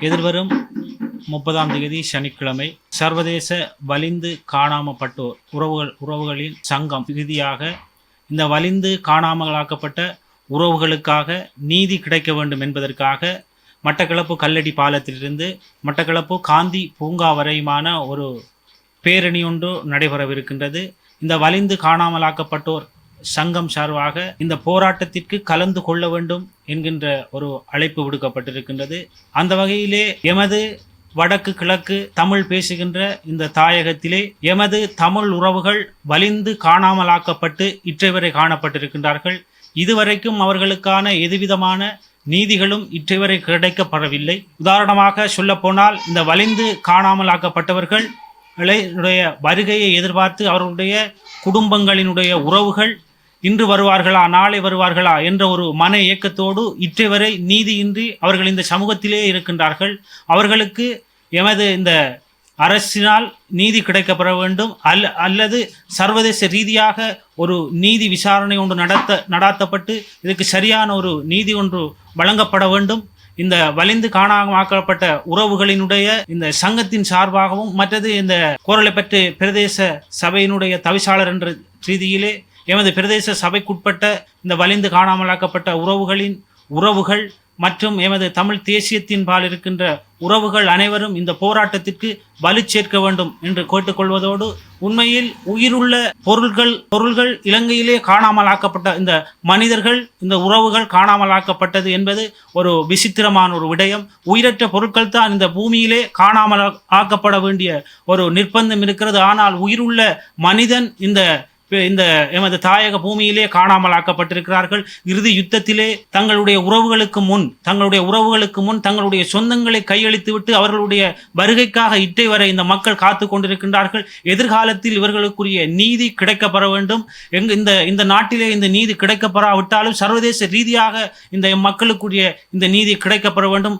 எதிர்வரும் முப்பதாம் தேதி சனிக்கிழமை சர்வதேச வலிந்து காணாமப்பட்டோர் உறவுகள் உறவுகளின் சங்கம் இறுதியாக இந்த வலிந்து காணாமலாக்கப்பட்ட உறவுகளுக்காக நீதி கிடைக்க வேண்டும் என்பதற்காக மட்டக்களப்பு கல்லடி பாலத்திலிருந்து மட்டக்களப்பு காந்தி பூங்கா வரையுமான ஒரு பேரணி ஒன்று நடைபெறவிருக்கின்றது. இந்த வலிந்து காணாமலாக்கப்பட்டோர் சங்கம் சார்பாக இந்த போராட்டத்திற்கு கலந்து கொள்ள வேண்டும் என்கின்ற ஒரு அழைப்பு விடுக்கப்பட்டிருக்கின்றது. அந்த வகையிலே எமது வடக்கு கிழக்கு தமிழ் பேசுகின்ற இந்த தாயகத்திலே எமது தமிழ் உறவுகள் வலிந்து காணாமலாக்கப்பட்டு இற்றைவரை காணப்பட்டிருக்கின்றார்கள். இதுவரைக்கும் அவர்களுக்கான எதுவிதமான நீதிகளும் இற்றைவரை கிடைக்கப்படவில்லை. உதாரணமாக சொல்லப்போனால் இந்த வலிந்து காணாமலாக்கப்பட்டவர்கள் வருகையை எதிர்பார்த்து அவர்களுடைய குடும்பங்களினுடைய உறவுகள் இன்று வருவார்களா நாளை வருவார்களா என்ற ஒரு மன இயக்கத்தோடு இற்றை வரை நீதியின்றி அவர்கள் இந்த சமூகத்திலே இருக்கின்றார்கள். அவர்களுக்கு எமது இந்த அரசினால் நீதி கிடைக்கப்பெற வேண்டும். அல்ல அல்லது சர்வதேச ரீதியாக ஒரு நீதி விசாரணை ஒன்று நடத்த நடாத்தப்பட்டு இதுக்கு சரியான ஒரு நீதி ஒன்று வழங்கப்பட வேண்டும். இந்த வலிந்து காணாமாக்கப்பட்ட உறவுகளினுடைய இந்த சங்கத்தின் சார்பாகவும் மற்றது இந்த குரலை பற்றி பிரதேச சபையினுடைய தவிசாளர் என்ற ரீதியிலே எமது பிரதேச சபைக்குட்பட்ட இந்த வலிந்து காணாமலாக்கப்பட்ட உறவுகளின் உறவுகள் மற்றும் எமது தமிழ் தேசியத்தின் பால் இருக்கின்ற உறவுகள் அனைவரும் இந்த போராட்டத்திற்கு வலு சேர்க்க வேண்டும் என்று கேட்டுக்கொள்வதோடு உண்மையில் உயிருள்ள பொருள்கள் பொருள்கள் இலங்கையிலே காணாமலாக்கப்பட்ட இந்த மனிதர்கள் இந்த உறவுகள் காணாமலாக்கப்பட்டது என்பது ஒரு விசித்திரமான ஒரு விடயம். உயிரற்ற பொருட்கள் தான் இந்த பூமியிலே காணாமல் ஆக்கப்பட வேண்டிய ஒரு நிர்பந்தம் இருக்கிறது. ஆனால் உயிருள்ள மனிதன் இந்த இந்த எமது தாயக பூமியிலே காணாமல் ஆக்கப்பட்டிருக்கிறார்கள். இறுதி யுத்தத்திலே தங்களுடைய உறவுகளுக்கு முன் தங்களுடைய உறவுகளுக்கு முன் தங்களுடைய சொந்தங்களை கையளித்துவிட்டு அவர்களுடைய வருகைக்காக இட்டை வரை இந்த மக்கள் காத்து கொண்டிருக்கின்றார்கள். எதிர்காலத்தில் இவர்களுக்குரிய நீதி கிடைக்கப்பெற வேண்டும். எங்கு இந்த இந்த நாட்டிலே இந்த நீதி கிடைக்கப்பெறாவிட்டாலும் சர்வதேச ரீதியாக இந்த மக்களுக்குரிய இந்த நீதி கிடைக்கப்பெற வேண்டும்.